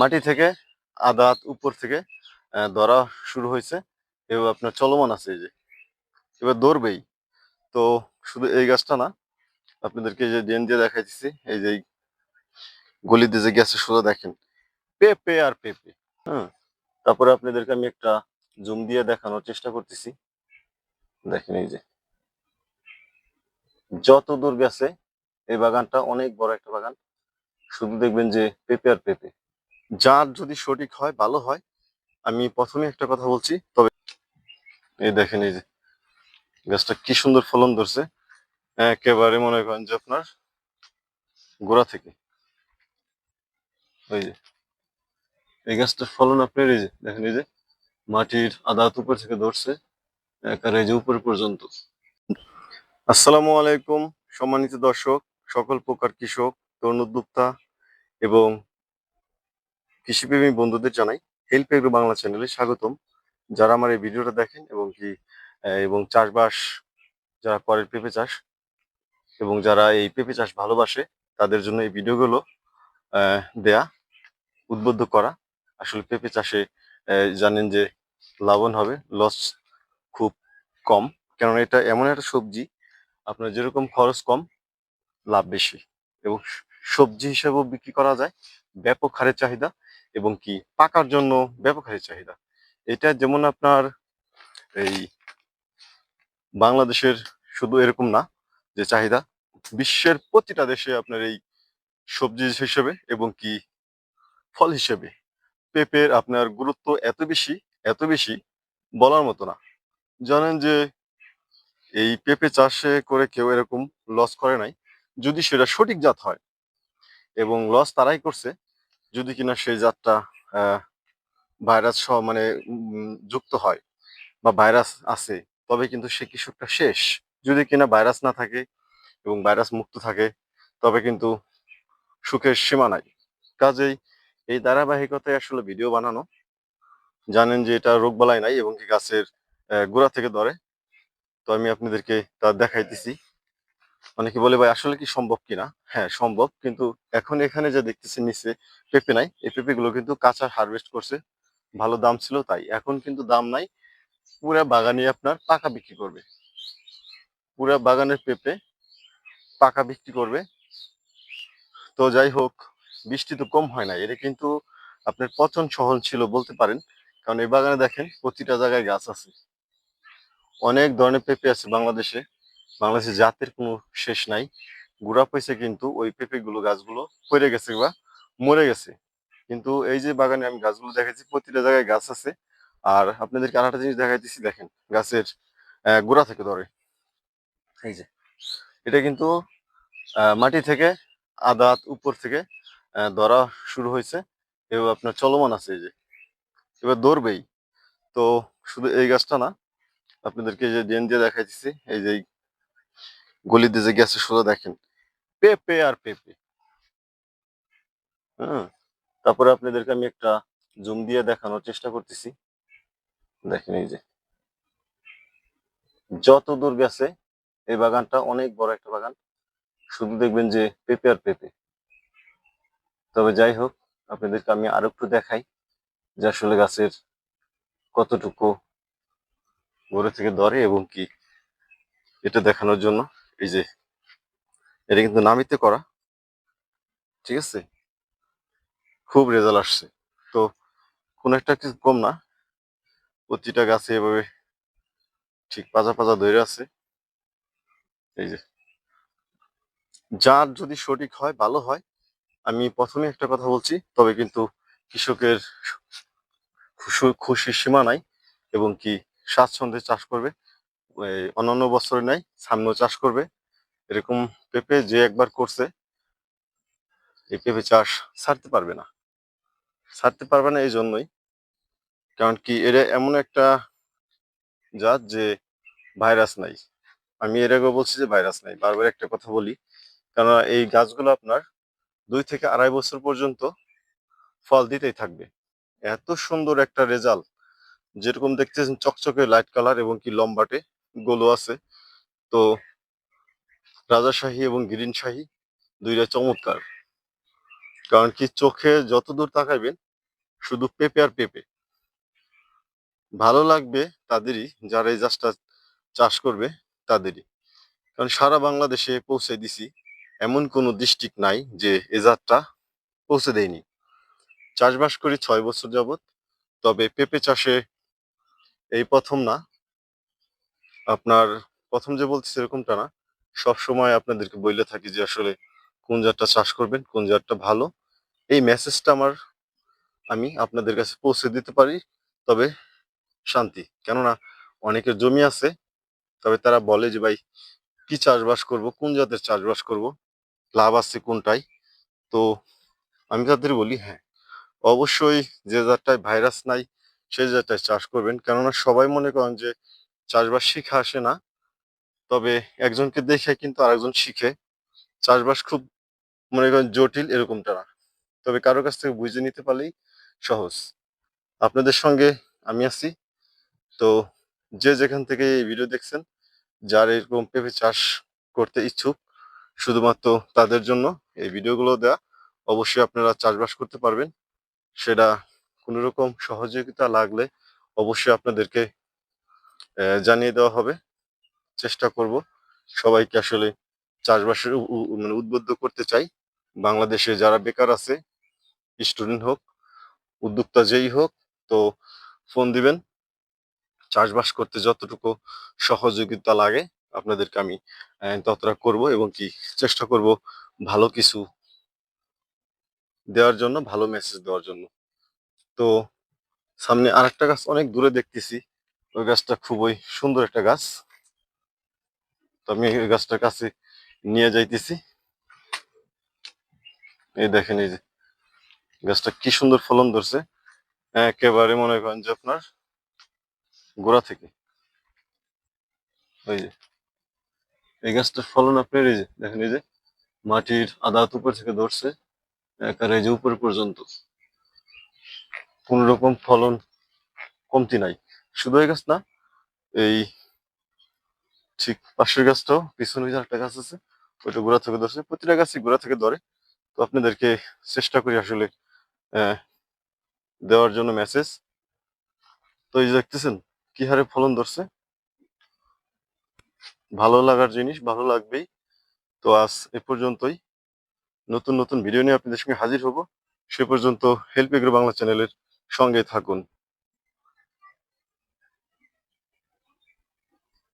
মাটি থেকে আদা উপর থেকে ধরা শুরু হয়েছে। এবার আপনার চলমান আছে এই যে। এবার ধরবেই। তো শুধু এই গাছটা না, আপনাদেরকে যে ডেন দিয়ে দেখাইতেছি, এই যে গলিতে যে গেছে সোজা দেখেন, পেঁপে আর পেঁপে হ্যাঁ তারপরে আপনাদেরকে আমি একটা জুম দিয়ে দেখানোর চেষ্টা করতেছি। দেখেন এই যে। যত দূর গেছে, এই বাগানটা অনেক বড় একটা বাগান। শুধু দেখবেন যে পেঁপে আর পেঁপে। যার যদি সঠিক হয়, ভালো হয়, আমি প্রথমে একটা কথা বলছি। তবে এই দেখেন এই যে, গাছটা কি সুন্দর ফলন ধরছে। একেবারে মনে করেন যে আপনার গোড়া থেকে। ওই যে, এই গাছটার ফলন আপনার এই যে, দেখেন এই যে, মাটির আদা উপর থেকে ধরছে, একেবারে এই যে উপর পর্যন্ত। আসসালামু আলাইকুম, সম্মানিত দর্শক, সকল প্রকার কৃষক, তরুণ উদ্যোক্তা এবং কৃষিপ্রেমী বন্ধুদের জানাই হেল্প এগ্রো বাংলা চ্যানেলে স্বাগতম। যারা আমার এই ভিডিওটা দেখেন এবং কি এবং চাষবাস, যারা করেন পেঁপে চাষ এবং যারা এই পেঁপে চাষ ভালোবাসে, তাদের জন্য এই ভিডিওগুলো দেয়া, উদ্বুদ্ধ করা। আসলে পেঁপে চাষে জানেন যে লাভবান হবে লস খুব কম। কেননা এটা এমন একটা সবজি, আপনার যেরকম খরচ কম, লাভ বেশি। এবং সবজি হিসেবেও বিক্রি করা যায়, ব্যাপক হারে চাহিদা। এবং কি? পাকার জন্য ব্যাপক চাহিদা। এটা যেমন আপনার এই বাংলাদেশের শুধু এরকম না, যে চাহিদা বিশ্বের প্রতিটা দেশে আপনার এই সবজি হিসেবে এবং কি ফল হিসেবে পেঁপের আপনার গুরুত্ব এত বেশি এত বেশি বলার মতো না। জানেন যে এই পেঁপে চাষে করে কেউ এরকম লস করে নাই। যদি সেটা সঠিক জাত হয় এবং লস তারাই করছে যদি কিনা সেই জাতটা ভাইরাস সহ মানে যুক্ত হয় বা ভাইরাস আছে, তবে কিন্তু সে কৃষকটা শেষ। যদি কিনা ভাইরাস না থাকে এবং ভাইরাস মুক্ত থাকে, তবে কিন্তু সুখের সীমা নাই। কাজেই এই ধারাবাহিকতায় আসলে ভিডিও বানানো, জানেন যে এটা রোগবালাই নাই এবং কি গাছের গোড়া থেকে ধরে। তো আমি আপনাদেরকে তা দেখাইতেছি। অনেকে বলে, ভাই, আসলে কি সম্ভব কিনা? হ্যাঁ সম্ভব, কিন্তু এখন এখানে যে দেখতেছি, নিচে পেঁপে নাই। এই পেঁপেগুলো কিন্তু কাঁচা হারভেস্ট করছে। ভালো দাম ছিল তাই। এখন কিন্তু দাম নাই। পুরা বাগানে আপনার পাকা বিক্রি করবে। পুরা বাগানের পেঁপে পাকা বিক্রি করবে। তো যাই হোক, বৃষ্টি তো কম হয় না। এটা কিন্তু আপনার পচন সহন ছিল বলতে পারেন। কারণ এই বাগানে দেখেন, প্রতিটা জায়গায় গাছ আছে। অনেক ধরনের পেঁপে আছে বাংলাদেশে। বাংলাদেশে জাতের কোনো শেষ নাই। গুড়া পয়সা কিন্তু ওই পেঁপে গুলো গাছগুলো পড়ে গেছে বা মরে গেছে। কিন্তু এই যে বাগানে আমি গাছগুলো দেখাচ্ছি প্রতিটা জায়গায় গাছ আছে। আর আপনাদেরকে আর জিনিস দেখাইতেছি, দেখেন গাছের গোড়া থেকে ধরে। এই যে, এটা কিন্তু মাটি থেকে, আদা উপর থেকে ধরা শুরু হয়েছে। এবং আপনার চলমান আছে এই যে। এবার ধরবেই। তো শুধু এই গাছটা না, আপনাদেরকে যে ডেন দিয়ে দেখাইতেছি, এই যে এই গলিতে যে গেছে সোজা দেখেন। পেঁপে আর পেঁপে হ্যাঁ তারপরে আপনাদেরকে আমি একটা জুম দিয়ে দেখানোর চেষ্টা করতেছি। দেখেন এই যে। যত দূর গেছে, এই বাগানটা অনেক বড় একটা বাগান। শুধু দেখবেন যে পেঁপে আর পেঁপে তবে যাই হোক, আপনাদেরকে আমি আরও একটু দেখাই যে আসলে গাছের কতটুকু গড়ে থেকে ধরে এবং কি এটা দেখানোর জন্য। এই যে, এটা কিন্তু নামিতে করা, ঠিক আছে? খুব রেজাল্ট আসছে। তো কোন একটা কিছু কম না। প্রতিটা গাছে এভাবে ঠিক পাজা পাজা ধরে আছে। এই যে, যার যদি সঠিক হয়, ভালো হয়, আমি প্রথমে একটা কথা বলছি, তবে কিন্তু কৃষকের খুশি- খুশির সীমা নাই এবং কি স্বাচ্ছন্দ্যে চাষ করবে। অন্যান্য বছরে নাই, সামনেও চাষ করবে। এরকম পেঁপে যে একবার করছে, এই পেঁপে চাষ ছাড়তে পারবে না। ছাড়তে পারবে না এই জন্যই কারণ কি এটা এমন একটা জাত যে ভাইরাস নাই। আমি এর আগে বলছি যে ভাইরাস নাই, বারবার একটা কথা বলি। কারণ এই গাছগুলো আপনার দুই থেকে আড়াই বছর পর্যন্ত ফল দিতেই থাকবে। এত সুন্দর একটা রেজাল্ট। যেরকম দেখতেছেন চকচকে লাইট কালার এবং কি লম্বাটে গোলো আছে। তো রাজাশাহী এবং গ্রিন শাহী দুইটা চমৎকার। কারণ কি চোখে যত দূর তাকাইবেন, শুধু পেঁপে আর পেঁপে। ভালো লাগবে তাদেরই, যারা এই চাষটা চাষ করবে, তাদেরই। কারণ সারা বাংলাদেশে পৌঁছে দিছি, এমন কোনো ডিস্ট্রিক্ট নাই যে এ জাতটা পৌঁছে দেয়নি। চাষবাস করি ছয় বছর যাবত তবে পেঁপে চাষে এই প্রথম না। আপনার প্রথম যে বলছি এরকমটা না। সব সময় আপনাদেরকে বলে থাকি যে আসলে কোন জাতটা চাষ করবেন, কোন জাতটা ভালো। এই মেসেজটা আমার আমি আপনাদের কাছে পৌঁছে দিতে পারি, তবে শান্তি। কেননা অনেকের জমি আছে, তবে তারা বলে যে, ভাই, কি চাষবাস করব, কোন জাতের চাষবাস করব, লাভ আছে কোনটাই? তো আমি তাদের বলি হ্যাঁ অবশ্যই যে জাতটায় ভাইরাস নাই সেই জাতটায় চাষ করবেন। কেননা সবাই মনে করেন যে চাষবাস শিখে আসে না। তবে একজনকে দেখে কিন্তু আরেকজন শিখে। চাষবাস খুব মনে করেন জটিল এরকমটা না। তবে কারোর কাছ থেকে বুঝে নিতে পারলেই সহজ। আপনাদের সঙ্গে আমি আছি। তো যে যেখান থেকে এই ভিডিও দেখছেন, যার এরকম পেঁপে চাষ করতে ইচ্ছুক, শুধুমাত্র তাদের জন্য এই ভিডিওগুলো দেওয়া অবশ্যই আপনারা চাষবাস করতে পারবেন। সেটা কোনোরকম সহযোগিতা লাগলে অবশ্যই আপনাদেরকে জানিয়ে দেওয়া হবে। চেষ্টা করব সবাইকে আসলে চাষবাসের মানে উদ্বুদ্ধ করতে চাই। বাংলাদেশে যারা বেকার আছে স্টুডেন্ট হোক, উদ্যোক্তা যেই হোক, তো ফোন দিবেন। চাষবাস করতে যতটুকু সহযোগিতা লাগে, আপনাদেরকে আমি ততটা করব এবং কি চেষ্টা করব ভালো কিছু দেওয়ার জন্য, ভালো মেসেজ দেওয়ার জন্য। তো সামনে আরেকটা গাছ অনেক দূরে দেখতেছি। ওই গাছটা খুবই সুন্দর একটা গাছ। তো আমি ওই গাছটার কাছে নিয়ে যাইতেছি। এই দেখেন এই যে, গাছটা কি সুন্দর ফলন ধরছে। একেবারে মনে করেন যে আপনার গোড়া থেকে। ওই যে, এই গাছটার ফলন আপনার এই যে, দেখেন এই যে, মাটির আদা উপর থেকে ধরছে। একেবারে এই যে উপর পর্যন্ত। কোন রকম ফলন কমতি নাই। এই গাছ না, এই ঠিক পাশের গাছটাও পিছনে একটা গাছ আছে, ওইটা গোড়া থেকে ধরছে, প্রতিটা গাছই গোড়া থেকে ধরে। তো আপনাদেরকে চেষ্টা করি আসলে দেওয়ার জন্য মেসেজ তো এই দেখতেছেন, কি হারে ফলন ধরছে? ভালো লাগার জিনিস, ভালো লাগবেই। তো আজ এ পর্যন্তই। নতুন নতুন ভিডিও নিয়ে আপনাদের সঙ্গে হাজির হব। সে পর্যন্ত হেল্প এগ্রো বাংলা চ্যানেলের সঙ্গে থাকুন।